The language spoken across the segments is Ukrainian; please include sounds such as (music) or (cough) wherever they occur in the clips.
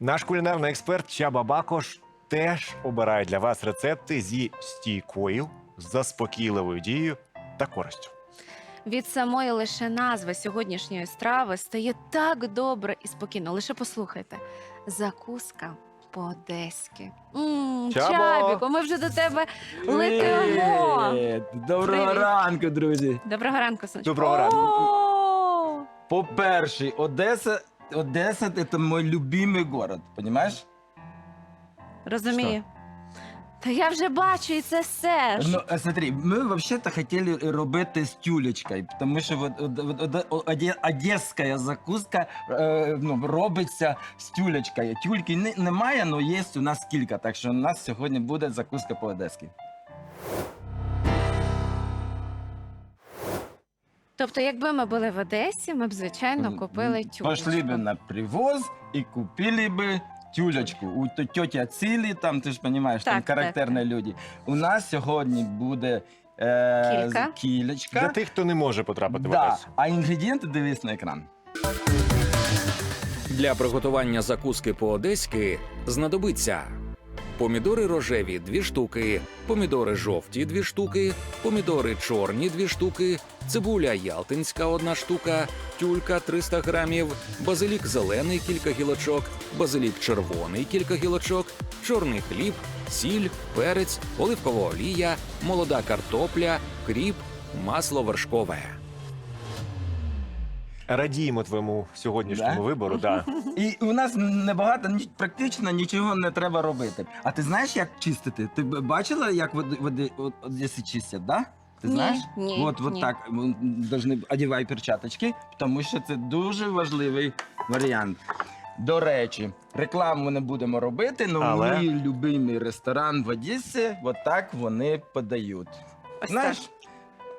Наш кулінарний експерт Чаба Бакош теж обирає для вас рецепти зі стійкою, заспокійливою дією та користю. Від самої лише назви сьогоднішньої страви стає так добре і спокійно. Лише послухайте. Закуска по-одеськи. М, Чабо! Чабіко, ми вже до тебе летимо. Привіт! Доброго Привіт. ранку, друзі. Доброго ранку, сонечко. Доброго ранку. О! По-перше, Одеса, Одеса это мой любимый город, понимаешь? Розумію. Та я вже бачу, і це все ж. Ну, э, смотри, ми вообще-то хотіли робити з тюлечкою, тому що от, от, от, от, от, оде- одеська закуска е, ну, робиться з тюлечкою. Тюльки не, немає, але є у нас кілька, так що у нас сьогодні буде закуска по-одеськи. Тобто, якби ми були в Одесі, ми б, звичайно, купили тюлечку. Пошли бы на привоз и купили бы тюлечку. У т- тьотя Цілі, там ти ж розумієш, там Так, так, характерні люди. У нас сьогодні буде е, Кілька. з- кілечка. Для тих, хто не може потрапити в да. Одесу. А інгредієнти дивись на екран. Для приготування закуски по-одеськи знадобиться помідори рожеві 2 штуки, помідори жовті 2 штуки, помідори чорні 2 штуки, цибуля ялтинська 1 штука, тюлька 300 грамів, базилік зелений кілька гілочок, базилік червоний кілька гілочок, чорний хліб, сіль, перець, оливкова олія, молода картопля, кріп, масло вершкове. Радіємо твоєму сьогоднішньому Да? вибору. Да. І у нас небагато, ні- практично нічого не треба робити. А ти знаєш, як чистити? Ти б- бачила, як в Оде- в Оде- чистять, да? Ти Ні, знаєш? ні, От, от ні. так м, должны одівай перчаточки, тому що це дуже важливий варіант. До речі, рекламу не будемо робити, але Але? мій любимий ресторан в Одесі, от так вони подають. Ось Знаєш, так.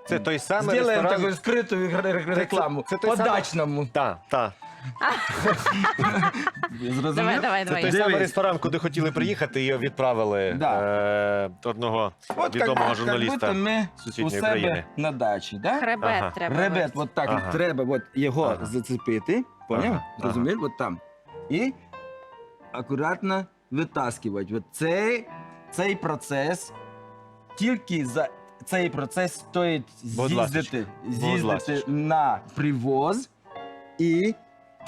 Це той самий Зробимо ресторан. таку скриту ре- ре- рекламу. це той самий- По-дачному. Так, так. (laughs) Зрозумів? Давай, давай, Це той давай. самий Дивись. ресторан, куди хотіли приїхати, і відправили Да. е, одного От відомого як, журналіста. Як будто ми у сусідньої себе країни. на дачі, да? Хребет Ага. треба. Ребят, от так Ага. треба от його Ага. зацепити, поняв? Ага, Зрозумів? От там. І акуратно витаскувати. От цей, цей процес, тільки за цей процес стоїть Будь ласочка. з'їздити, Будь з'їздити ласочка. на привоз, і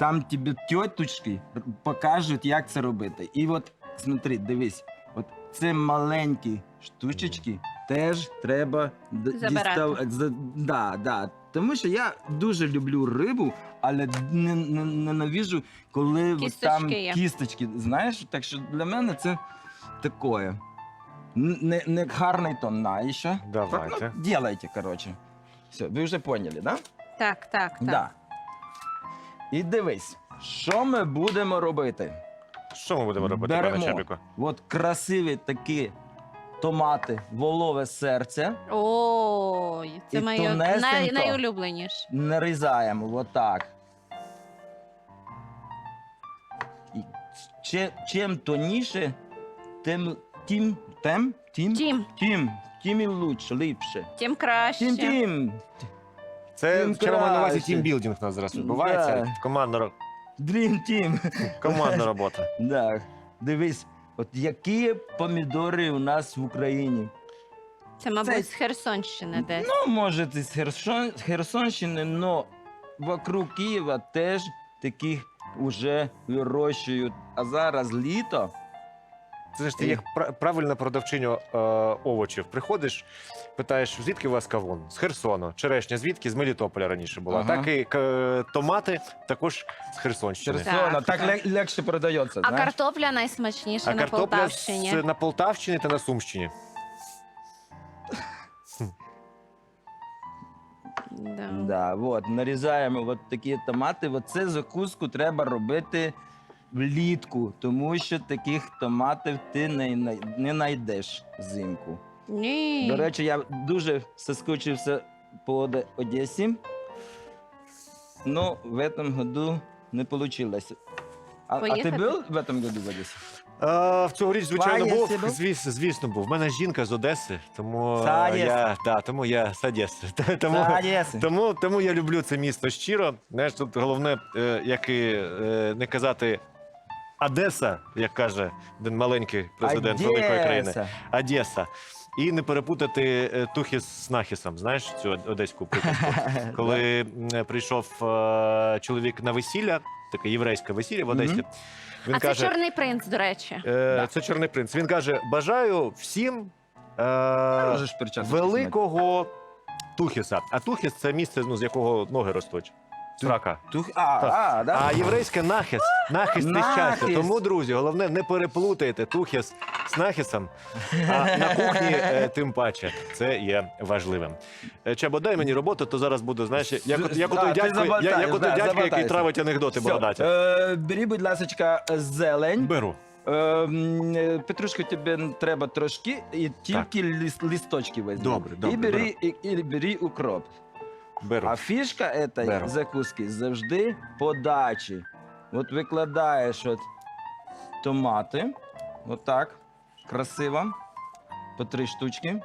там тобі тьоточки покажуть, як це робити. І от смотри, дивись, от це маленькі штучечки теж треба д- Забирати. за- Да, да. Тому що я дуже люблю рибу, але не, не, ненавижу, коли от Кісточки там є. кісточки. Знаєш, так що для мене це таке. Н- Не, не гарний тон на ще. Давайте. Ну, делайте, коротше. Все, ви вже поняли, да? Так, так, так. Да. І дивись, що ми будемо робити? Що ми будемо робити, Беремо. пане Чабіко? От красиві такі томати, волове серце. Ой, це І моє тонесенько. най, найулюбленіше. нарізаємо отак. І чим тоніше, тим, тим, тим, тим, Тім, тим, тим і лучше, ліпше. тим краще. Тим, тим. Це Тим вчора на увазі краще. тімбілдинг у нас зараз відбувається. Да. Командна, ро- Dream Team. командна (laughs) робота. Да. Дивись, от які помідори у нас в Україні. Це, мабуть, Це- з Херсонщини десь. Ну, може, це з Херсон, з Херсонщини, але вокруг Києва теж таких вже вирощують. А зараз літо. Це ж ти як пра- правильна продавчиня е, овочів. Приходиш, питаєш, звідки у вас кавун? З Херсону. Черешня, звідки? З Мелітополя раніше була. Ага. Так і к- томати також з Херсонщини. Херсона, так, так. лег- легше продається. А знаєш? картопля найсмачніша А на картопля Полтавщині. з, на Полтавщині та на Сумщині. Да. Да, от, нарізаємо от такі томати. Оце закуску треба робити влітку, тому що таких томатів ти не, най- не знайдеш взимку. Ні. До речі, я дуже соскучився по Оде- Одесі. Но в этом году не получилось. А, а ти Поїхати? був в этом году в Одесі? Е, в цьогоріч, звичайно, був. Звіс, звісно, був. У мене жінка з Одеси, тому е, Одеси. я, да, тому я з Одеси. (laughs) Та- Тому, Та, тому, тому я люблю це місто щиро. Знаєш, тут головне, е, як і е, не казати Одеса, як каже один маленький президент великої країни. Одеса. Одеса. І не перепутати е, Тухіс з Нахісом. Знаєш цю одеську приказку? (laughs) Коли м, прийшов е, чоловік на весілля, таке єврейське весілля в Одесі. Він а каже, це чорний принц, до речі. е, Да. це чорний принц. Він каже: бажаю всім е, великого Тухіса. А Тухіс це місце, ну, з якого ноги ростуть. Срака. Тух... А, Так. а, да? А єврейське нахис, нахис це щастя. Нахис. Тому, друзі, головне не переплутайте тухіс з нахисом, а на кухні е, тим паче. Це є важливим. Е, Чабо, дай мені роботу, то зараз буду, знаєш, як, от- як у той ти дядько, як, як у той да, дядько, який заболтаєшся. травить анекдоти бородаті. е, бери, будь ласка, зелень. Беру. Е, м, е, Петрушку тобі треба трошки, і тільки ліс, листочки візьми. Добре, добре, І бери, і, і бери укроп. Беру. А фішка этой Беру. закуски завжди подачі. От викладаєш от томати, отак, красиво, по три штучки.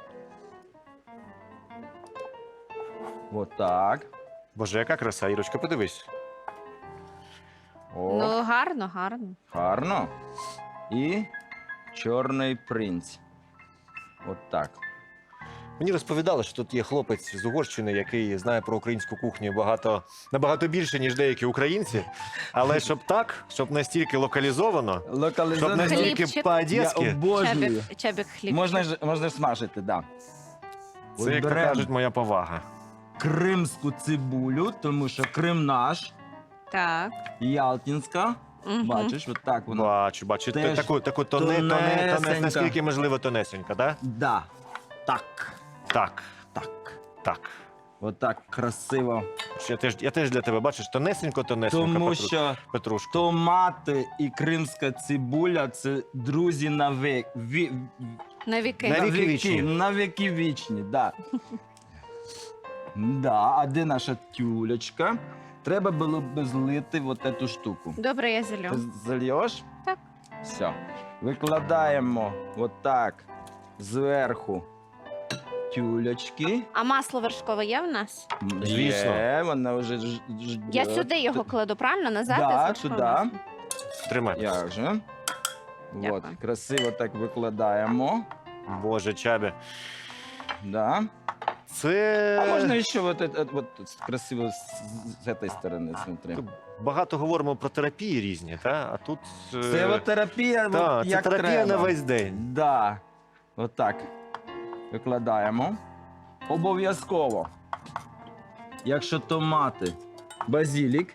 Отак. Боже, яка краса, Ірочка, подивись. О, Ну, гарно, гарно. гарно. І чорний принц. Отак. Мені розповідали, що тут є хлопець з Угорщини, який знає про українську кухню багато набагато більше, ніж деякі українці. Але (laughs) щоб так, щоб настільки локалізовано, щоб Локалізовано. настільки Хлібчик. Я по-одеськи, обожнюю. Чабік, чабік хліб. Можна ж можна ж смажити, да. це, як то Берем кажуть, моя повага. кримську цибулю, тому що Крим наш, Так. Ялтинська. Мгм. Бачиш, от так воно. Бачу, бачу. Теж таку, таку тоне, тоне, тоне, тонесенька. наскільки можливо тонесенька, да? Да. Так. Так, Так. так. Отак красиво. Я теж, я теж для тебе бачиш тонесенько, тонесенько, Тому Петру- що Петрушку. томати і кримська цибуля це друзі на век. Ві... На віки. На віки вічні. На віки вічні, да. (laughs) да. А де наша тюлечка? Треба було б злити от цю штуку. Добре, я зілю. Ти зальєш? Так. Все. Викладаємо отак зверху тюлечки. А масло вершкове є в нас? М, Звісно. Є, вона вже ж, ж- Я сюди його кладу, правильно? Назад? Да, маслом? Тримай. Як же? Дякую. От, красиво так викладаємо. Боже, чабі. Да. Це А можна ще от, от, от, красиво з, з цієї сторони смотри. багато говоримо про терапії різні, та? а тут. е, Це от терапія, та, от, це терапія треба. на весь день. Да. Отак. Викладаємо. Обов'язково. Якщо томати, базилік,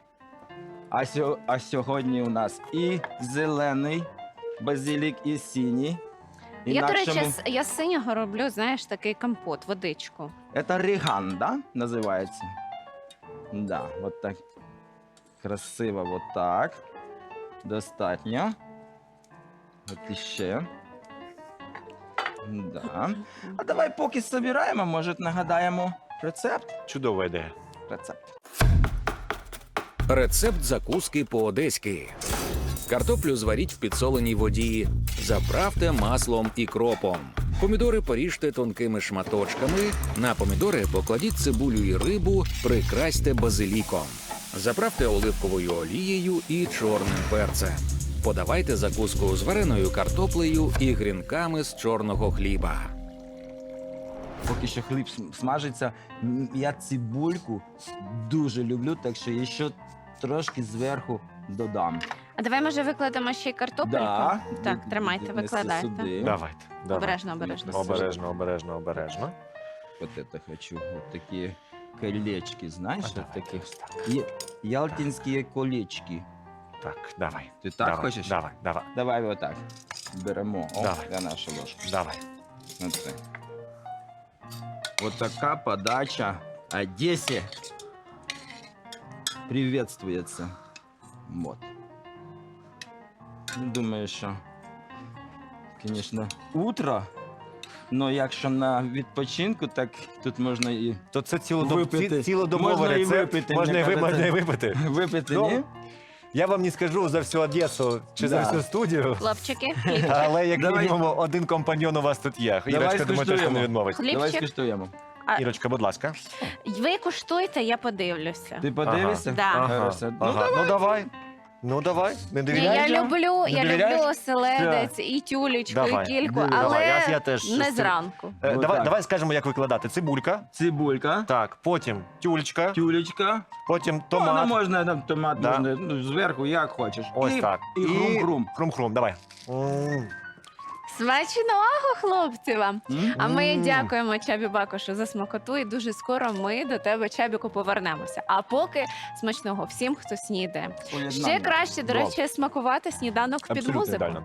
а, сьо, а сьогодні у нас і зелений базилік, і синій. Я, до речі, з- я з синього роблю, знаєш, такий компот, водичку. Это риган, да, називається? Да, от так. Красиво, вот так. Достатньо. От іще. Да. А давай поки збираємо, може нагадаємо рецепт? Чудова ідея. Рецепт. Рецепт закуски по-одеськи. Картоплю зваріть в підсоленій воді, заправте маслом і кропом. Помідори поріжте тонкими шматочками. На помідори покладіть цибулю і рибу, прикрасьте базиліком. Заправте оливковою олією і чорним перцем. Подавайте закуску з вареною картоплею і грінками з чорного хліба. Поки що хліб смажиться. Я цибульку дуже люблю, так що я ще трошки зверху додам. А давай, може, викладемо ще й картопельку? Да. Так, тримайте, викладайте. сюди. Давайте. давайте. Обережно, обережно. Обережно, обережно, обережно. Вот это хочу. Вот такие колечки, знаешь, А вот давай. Е- Ялтинские колечки. Так, давай. Ти так давай, хочеш? Давай, давай, Давай вот так. Беремо. О, Давай. я наша ложка. давай. Смотри. Вот така подача Одессе приветствуется. Вот. Ну, Думаю, що, конечно, утро. Но якщо на відпочинку, так тут можна і То це цілодоб... Випити. ці- цілодобовий Можна і рецепт. випити, можна, і ви... можна і випити. випити, Ну, ні? Я вам не скажу за всю Одесу чи за Да. всю студію, Хлопчики, хлібчик. але як Давай. мінімум один компаньон у вас тут є. Ірочка, думаю, точно скуштуємо. не відмовить. Давай Хлібчик. скуштуємо. А- Ірочка, будь ласка. Ви куштуйте, я подивлюся. Ти подивишся? Да. Ага, Хорошо. Ну, ага. ну давай. Ну давай, не Ні, довіряєш? я люблю, Не я довіряєш? люблю оселедець і тюлечку, Давай. і кільку, Давай, але я- я теж не зранку. Е, Ну, давай, давай скажемо, як викладати. Цибулька, Цибулька, так, потім тюлечка, тюлечка. потім Ну, вона томат. можна там томат Да. можна, ну, зверху, як хочеш. Ось і, так. І хрум-хрум. Хрум-хрум, давай. М. Смачного, хлопці вам! А ми дякуємо Чабі Бакошу за смакоту, і дуже скоро ми до тебе, Чабіку, повернемося. А поки смачного всім, хто снідає. Ще краще, до Вау. речі, смакувати сніданок під Абсолютно музику. ідеально.